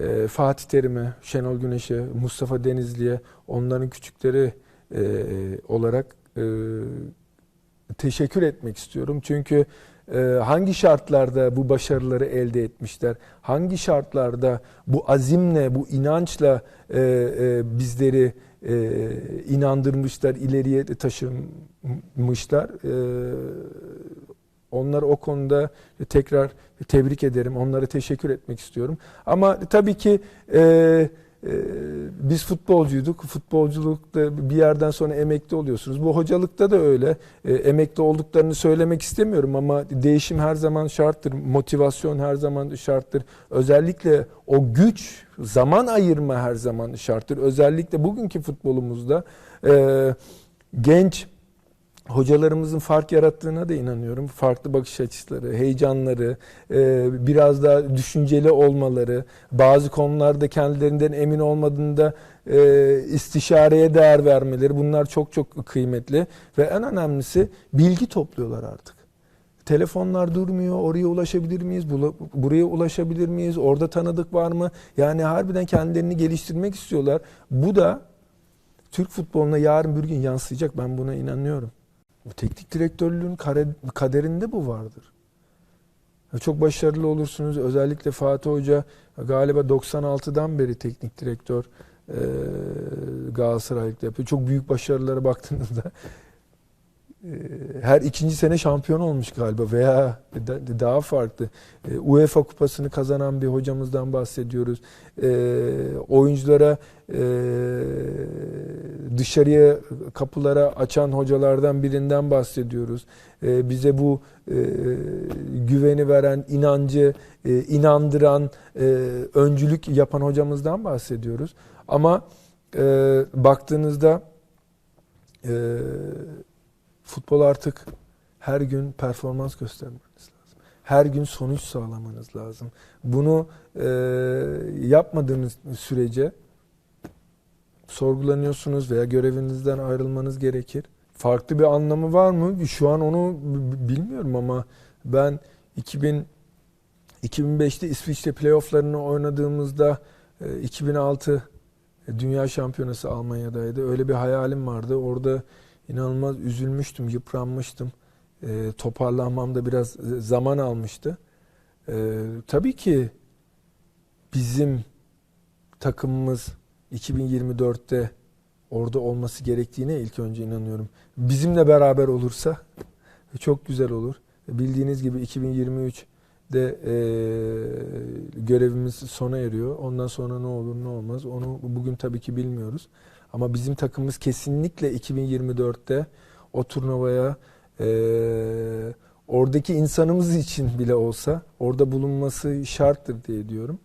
e, Fatih Terim'e, Şenol Güneş'e, Mustafa Denizli'ye, onların küçükleri e, olarak e, teşekkür etmek istiyorum. Çünkü e, hangi şartlarda bu başarıları elde etmişler, hangi şartlarda bu azimle, bu inançla e, e, bizleri e, inandırmışlar, ileriye taşımışlar. E, onları o konuda tekrar tebrik ederim, onlara teşekkür etmek istiyorum. Ama tabii ki e, e, biz futbolcuyduk. Futbolculukta bir yerden sonra emekli oluyorsunuz. Bu hocalıkta da öyle. E, emekli olduklarını söylemek istemiyorum ama değişim her zaman şarttır. Motivasyon her zaman şarttır. Özellikle o güç, zaman ayırma her zaman şarttır. Özellikle bugünkü futbolumuzda e, genç hocalarımızın fark yarattığına da inanıyorum. Farklı bakış açıları, heyecanları, e, biraz daha düşünceli olmaları, bazı konularda kendilerinden emin olmadığında e, istişareye değer vermeleri bunlar çok çok kıymetli ve en önemlisi bilgi topluyorlar artık. Telefonlar durmuyor. Oraya ulaşabilir miyiz? Buraya ulaşabilir miyiz? Orada tanıdık var mı? Yani harbiden kendilerini geliştirmek istiyorlar. Bu da Türk futboluna yarın bir gün yansıyacak. Ben buna inanıyorum. Bu teknik direktörlüğün kaderinde bu vardır. Çok başarılı olursunuz. Özellikle Fatih Hoca galiba 96'dan beri teknik direktör e, Galatasaray'da yapıyor. Çok büyük başarılara baktığınızda e, her ikinci sene şampiyon olmuş galiba veya da- daha farklı. E, UEFA kupasını kazanan bir hocamızdan bahsediyoruz. E, oyunculara e, dışarıya kapılara açan hocalardan birinden bahsediyoruz. E, bize bu e, güveni veren, inancı, e, inandıran, e, öncülük yapan hocamızdan bahsediyoruz. Ama e, baktığınızda e, futbol artık her gün performans göstermeniz lazım. Her gün sonuç sağlamanız lazım. Bunu e, yapmadığınız sürece sorgulanıyorsunuz veya görevinizden ayrılmanız gerekir. Farklı bir anlamı var mı? Şu an onu bilmiyorum ama ben 2000 2005'te İsviçre playofflarını oynadığımızda e, 2006 Dünya Şampiyonası Almanya'daydı. Öyle bir hayalim vardı. Orada inanılmaz üzülmüştüm, yıpranmıştım. E, toparlanmam da biraz e, zaman almıştı. E, tabii ki bizim takımımız 2024'te orada olması gerektiğine ilk önce inanıyorum. Bizimle beraber olursa çok güzel olur. Bildiğiniz gibi 2023'de e, görevimiz sona eriyor. Ondan sonra ne olur ne olmaz onu bugün tabii ki bilmiyoruz. Ama bizim takımımız kesinlikle 2024'te o turnuvaya e, oradaki insanımız için bile olsa orada bulunması şarttır diye diyorum.